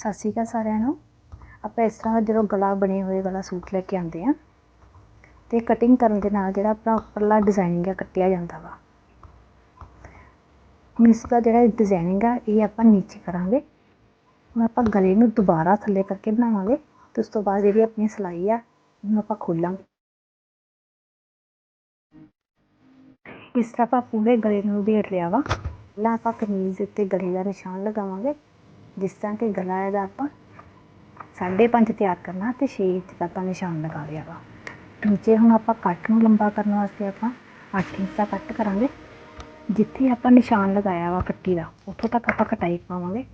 ਸਤਿ ਸ਼੍ਰੀ ਅਕਾਲ ਸਾਰਿਆਂ ਨੂੰ। ਆਪਾਂ ਇਸ ਤਰ੍ਹਾਂ ਜਦੋਂ ਗਲਾ ਬਣੇ ਹੋਏ ਵਾਲਾ ਸੂਟ ਲੈ ਕੇ ਆਉਂਦੇ ਹਾਂ ਅਤੇ ਕਟਿੰਗ ਕਰਨ ਦੇ ਨਾਲ ਜਿਹੜਾ ਆਪਣਾ ਉੱਪਰਲਾ ਡਿਜ਼ਾਈਨਿੰਗ ਆ ਕੱਟਿਆ ਜਾਂਦਾ ਵਾ। ਹੁਣ ਇਸ ਦਾ ਜਿਹੜਾ ਡਿਜ਼ਾਈਨਿੰਗ ਆ, ਇਹ ਆਪਾਂ ਨੀਚੇ ਕਰਾਂਗੇ। ਹੁਣ ਆਪਾਂ ਗਲੇ ਨੂੰ ਦੁਬਾਰਾ ਥੱਲੇ ਕਰਕੇ ਬਣਾਵਾਂਗੇ। ਤੇ ਉਸ ਤੋਂ ਬਾਅਦ ਜਿਹੜੀ ਆਪਣੀ ਸਿਲਾਈ ਆ, ਉਹਨੂੰ ਆਪਾਂ ਖੋਲਾਂਗੇ। ਇਸ ਤਰ੍ਹਾਂ ਆਪਾਂ ਪੂਰੇ ਗਲੇ ਨੂੰ ਉਧੇੜ ਲਿਆ ਵਾ। ਪਹਿਲਾਂ ਆਪਾਂ ਕਮੀਜ਼ ਦੇ ਉੱਤੇ ਗਲੇ ਦਾ ਨਿਸ਼ਾਨ ਲਗਾਵਾਂਗੇ। ਜਿਸ ਤਰ੍ਹਾਂ ਕਿ ਗਲਾ ਇਹਦਾ ਆਪਾਂ ਸਾਢੇ ਪੰਜ ਤਿਆਰ ਕਰਨਾ ਅਤੇ ਛੇ ਇੰਚ ਦਾ ਆਪਾਂ ਨਿਸ਼ਾਨ ਲਗਾ ਲਿਆ ਵਾ। ਨੀਚੇ ਹੁਣ ਆਪਾਂ ਕੱਟ ਨੂੰ ਲੰਬਾ ਕਰਨ ਵਾਸਤੇ ਆਪਾਂ 8 ਇੰਚ ਦਾ ਕੱਟ ਕਰਾਂਗੇ, ਜਿੱਥੇ ਆਪਾਂ ਨਿਸ਼ਾਨ ਲਗਾਇਆ ਵਾ ਕੱਟੀ ਦਾ, ਉੱਥੋਂ ਤੱਕ ਆਪਾਂ ਕਟਾਈ ਪਾਵਾਂਗੇ।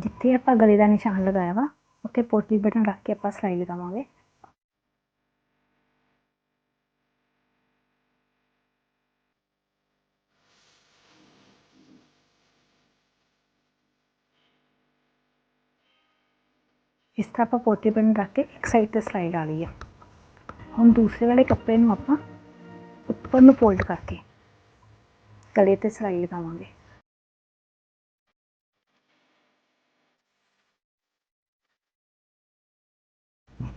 ਜਿੱਥੇ ਆਪਾਂ ਗਲੇ ਦਾ ਨਿਸ਼ਾਨ ਲਗਾਇਆ ਵਾ, ਉੱਥੇ ਪੋਟਲੀ ਬਟਨ ਰੱਖ ਕੇ ਆਪਾਂ ਸਿਲਾਈ ਲਗਾਵਾਂਗੇ। ਇਸ ਤਰ੍ਹਾਂ ਆਪਾਂ ਪੋਟਲੀ ਬਟਨ ਰੱਖ ਕੇ ਇੱਕ ਸਾਈਡ ਤੇ ਸਿਲਾਈ ਲਾ ਲਈ ਆ। ਹੁਣ ਦੂਸਰੇ ਵਾਲੇ ਕੱਪੜੇ ਨੂੰ ਆਪਾਂ ਉੱਪਰ ਨੂੰ ਫੋਲਡ ਕਰਕੇ ਗਲੇ ਤੇ ਸਿਲਾਈ ਲਗਾਵਾਂਗੇ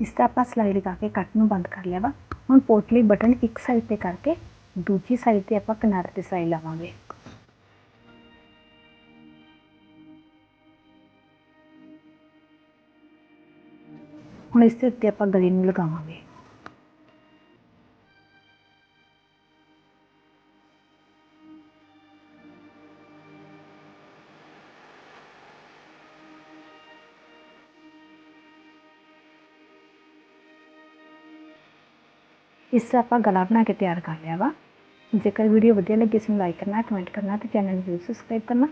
ਇਸ ਤਰ੍ਹਾਂ ਆਪਾਂ ਸਿਲਾਈ ਲਗਾ ਕੇ ਕੱਟ ਨੂੰ ਬੰਦ ਕਰ ਲਿਆ ਵਾ। ਹੁਣ ਪੋਟਲੀ ਬਟਨ ਇੱਕ ਸਾਈਡ ਤੇ ਕਰਕੇ ਦੂਜੀ ਸਾਈਡ ਤੇ ਆਪਾਂ ਕਿਨਾਰੇ ਤੇ ਸਿਲਾਈ ਲਾਵਾਂਗੇ। ਹੁਣ ਇਸ ਦੇ ਉੱਤੇ ਆਪਾਂ ਗਲੇ ਨੂੰ ਲਗਾਵਾਂਗੇ। ਇਸ ਤਰ੍ਹਾਂ ਆਪਾਂ ਗਲਾ ਬਣਾ ਕੇ ਤਿਆਰ ਕਰ ਲਿਆ ਵਾ। ਜੇਕਰ ਵੀਡੀਓ ਵਧੀਆ ਲੱਗੀ, ਇਸ ਨੂੰ ਲਾਈਕ ਕਰਨਾ ਕਮੈਂਟ ਕਰਨਾ ਤੇ ਚੈਨਲ ਨੂੰ ਜ਼ਰੂਰ ਸਬਸਕ੍ਰਾਈਬ ਕਰਨਾ।